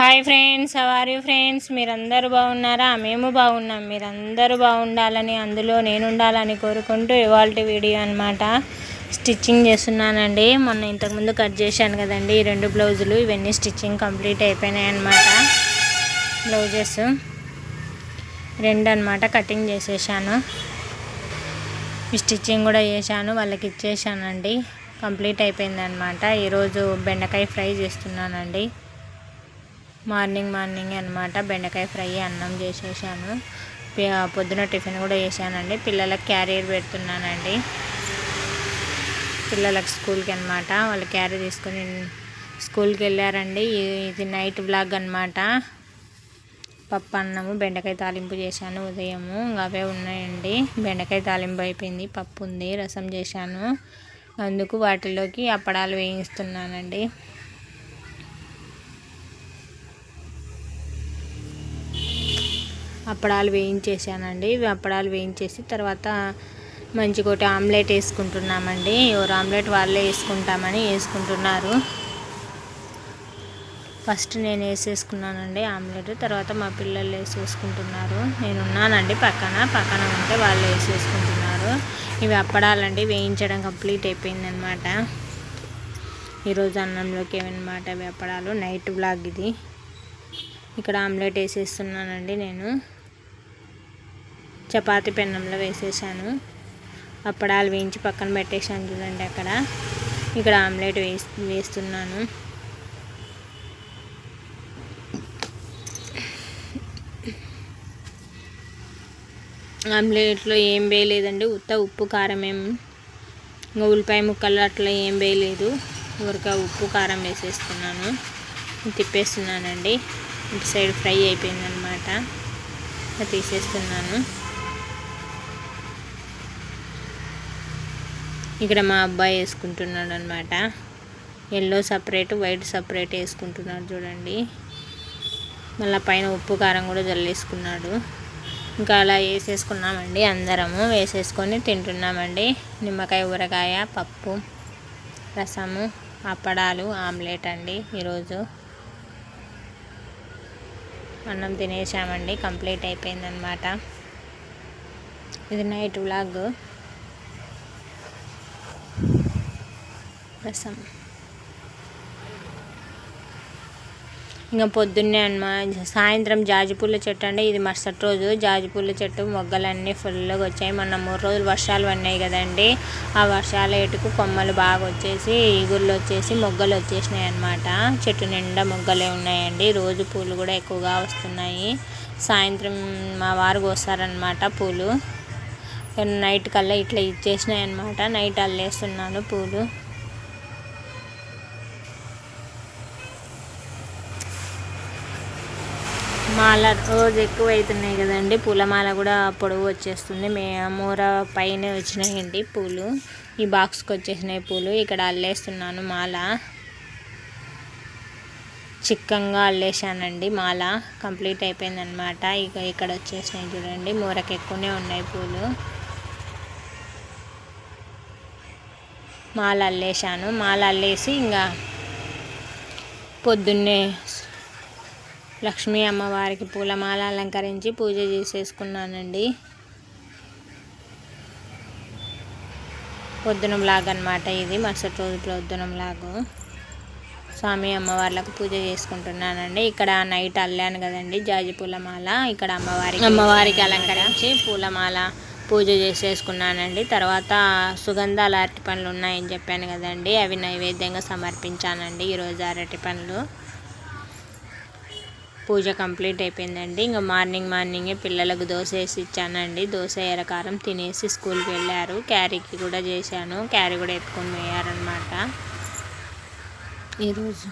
Hi friends are friends మీరందరూ బాగున్నారా? మేము బాగున్నాం. మీరందరూ బాగుండాలని అందులో నేను ఉండాలని కోరుకుంటూ ఇవాళ వీడియో అనమాట స్టిచ్చింగ్ చేస్తున్నానండి. మొన్న ఇంతకుముందు కట్ చేశాను కదండి. ఈ రెండు బ్లౌజులు ఇవన్నీ స్టిచ్చింగ్ కంప్లీట్ అయిపోయినాయి అనమాట బ్లౌజెస్ రెండు అనమాట కటింగ్ చేసేసాను. స్టిచ్చింగ్ కూడా చేశాను. వాళ్ళకి ఇచ్చేసానండి. కంప్లీట్ అయిపోయింది అనమాట ఈరోజు బెండకాయ ఫ్రై చేస్తున్నానండి. మార్నింగ్ మార్నింగ్ అనమాట బెండకాయ ఫ్రై అన్నం చేసేసాను. పొద్దున టిఫిన్ కూడా చేశానండి. పిల్లలకు క్యారియర్ పెడుతున్నానండి. పిల్లలకు స్కూల్కి అనమాట వాళ్ళు క్యారీ తీసుకొని స్కూల్కి వెళ్ళారండి ఇది నైట్ బ్లాగ్ అనమాట పప్పు అన్నము బెండకాయ తాలింపు చేశాను ఉదయము. అవే ఉన్నాయండి. బెండకాయ తాలింపు అయిపోయింది. పప్పు ఉంది రసం చేశాను. అందుకు వాటిలోకి అప్పడాలు వేయిస్తున్నానండి. అప్పడాలు వేయించేసానండి. ఇవి అప్పడాలు వేయించేసి తర్వాత మంచిగోటి ఆమ్లెట్ వేసుకుంటున్నామండి. ఎవరు ఆమ్లెట్ వాళ్ళే వేసుకుంటామని వేసుకుంటున్నారు. ఫస్ట్ నేను వేసేసుకున్నానండి ఆమ్లెట్. తర్వాత మా పిల్లలు వేసేసుకుంటున్నారు. నేను ఉన్నానండి పక్కన. పక్కన ఉంటే వాళ్ళు వేసేసుకుంటున్నారు. ఇవి అప్పడాలండి. వేయించడం కంప్లీట్ అయిపోయిందనమాట. ఈరోజు అన్నంలోకి ఏమన్నమాట ఇవి అప్పడాలు? నైట్ బ్లాగ్ ఇది. ఇక్కడ ఆమ్లెట్ వేసేస్తున్నానండి నేను. చపాతీ పెన్నంలో వేసేసాను. అప్పడాలు వేయించి పక్కన పెట్టేసాను చూడండి అక్కడ. ఇక్కడ ఆమ్లెట్ వేసి వేస్తున్నాను. ఆమ్లెట్లో ఏం వేయలేదండి. ఉత్త ఉప్పు కారం ఏం ఇంకా ఉల్లిపాయ ముక్కలు అట్లా ఏం వేయలేదు. ఊరిక ఉప్పు కారం వేసేస్తున్నాను. తిప్పేస్తున్నానండి. ఇటు సైడ్ ఫ్రై అయిపోయిందనమాట. తీసేస్తున్నాను. ఇక్కడ మా అబ్బాయి వేసుకుంటున్నాడు అనమాట ఎల్లో సపరేట్ వైట్ సపరేట్ వేసుకుంటున్నాడు చూడండి. మళ్ళీ పైన ఉప్పు కారం కూడా జల్లేసుకున్నాడు. ఇంకా అలా వేసేసుకున్నామండి అందరము. వేసేసుకొని తింటున్నామండి. నిమ్మకాయ ఊరగాయ పప్పు రసము అప్పడాలు ఆమ్లెట్ అండి ఈరోజు. అన్నం తినేసామండి కంప్లీట్ అయిపోయిందనమాట. ఇది నైట్ వ్లాగ్. రసం ఇంకా పొద్దున్నే అనమాట సాయంత్రం జాజిపూల చెట్టు అంటే ఇది మరుసటి రోజు. జాజిపూల చెట్టు మొగ్గలన్నీ ఫుల్గా వచ్చాయి. మొన్న మూడు రోజులు వర్షాలు పడినాయి కదండి. ఆ వర్షాల ఎటుకు కొమ్మలు బాగా వచ్చేసి ఈగుర్లు వచ్చేసి మొగ్గలు వచ్చేసినాయి అన్నమాట. చెట్టు నిండా మొగ్గలే ఉన్నాయండి. రోజు పూలు కూడా ఎక్కువగా వస్తున్నాయి. సాయంత్రం మా వారు కోస్తారనమాట పూలు. నైట్ కల్లా ఇట్లా ఇచ్చేసినాయి అనమాట నైట్ అల్లేస్తున్నాను పూలు. మాల రోజు ఎక్కువ అవుతున్నాయి కదండి. పూలమాల కూడా పొడవు వచ్చేస్తుంది. మే మూర పైన వచ్చినాయండి పూలు. ఈ బాక్స్కి వచ్చేసినాయి పూలు. ఇక్కడ అల్లేస్తున్నాను మాల. చిక్కంగా అల్లేసానండి మాల. కంప్లీట్ అయిపోయిందనమాట ఇక ఇక్కడ వచ్చేసినాయి చూడండి. మూరకు ఎక్కువనే ఉన్నాయి పూలు. మాల అల్లేసాను మాల అల్లేసి ఇంకా పొద్దున్నే లక్ష్మీ అమ్మవారికి పూలమాల అలంకరించి పూజ చేసేసుకున్నానండి. పొద్దున బ్లాగ్ అనమాట ఇది. మరుసటి రోజు పొద్దున బ్లాగు స్వామి అమ్మవార్లకు పూజ చేసుకుంటున్నానండి. ఇక్కడ నైట్ అల్లాను కదండి జాజి పూలమాల. ఇక్కడ అమ్మవారికి అమ్మవారికి అలంకరించి పూలమాల పూజ చేసేసుకున్నానండి. తర్వాత సుగంధాల అరటి పండ్లు ఉన్నాయని చెప్పాను కదండి. అవి నైవేద్యంగా సమర్పించానండి. ఈరోజు అరటి పండ్లు. పూజ కంప్లీట్ అయిపోయిందండి. ఇంకా మార్నింగ్ మార్నింగే పిల్లలకు దోశ వేసి ఇచ్చానండి. దోశ ఎరకారం తినేసి స్కూల్కి వెళ్ళారు. క్యారీకి కూడా చేశాను. క్యారీ కూడా ఎత్తుకొని పోయారనమాట ఈరోజు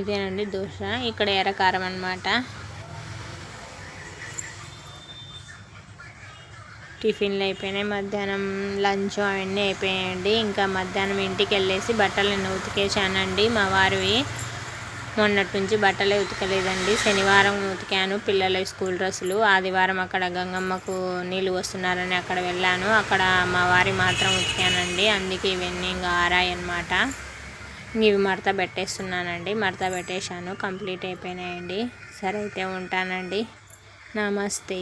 ఇదేనండి దోశ. ఇక్కడ ఎరకారం అనమాట టిఫిన్లు అయిపోయినాయి. మధ్యాహ్నం లంచ్ అవన్నీ అయిపోయాయండి ఇంకా మధ్యాహ్నం ఇంటికి వెళ్ళేసి బట్టలను ఉతికేసానండి మా వారివి. మొన్నటి నుంచి బట్టలే ఉతకలేదండి. శనివారం ఉతికాను. పిల్లల స్కూల్ డ్రెస్సులు. ఆదివారం అక్కడ గంగమ్మకు నీళ్ళు వస్తున్నారని అక్కడ వెళ్ళాను. అక్కడ మా వారి మాత్రం ఉతికానండి. అందుకే ఇవన్నీ ఇంకా ఆరాయనమాట ఇవి మడత పెట్టేస్తున్నానండి. మడత పెట్టేశాను. కంప్లీట్ అయిపోయినాయండి. సరే అయితే ఉంటానండి. నమస్తే.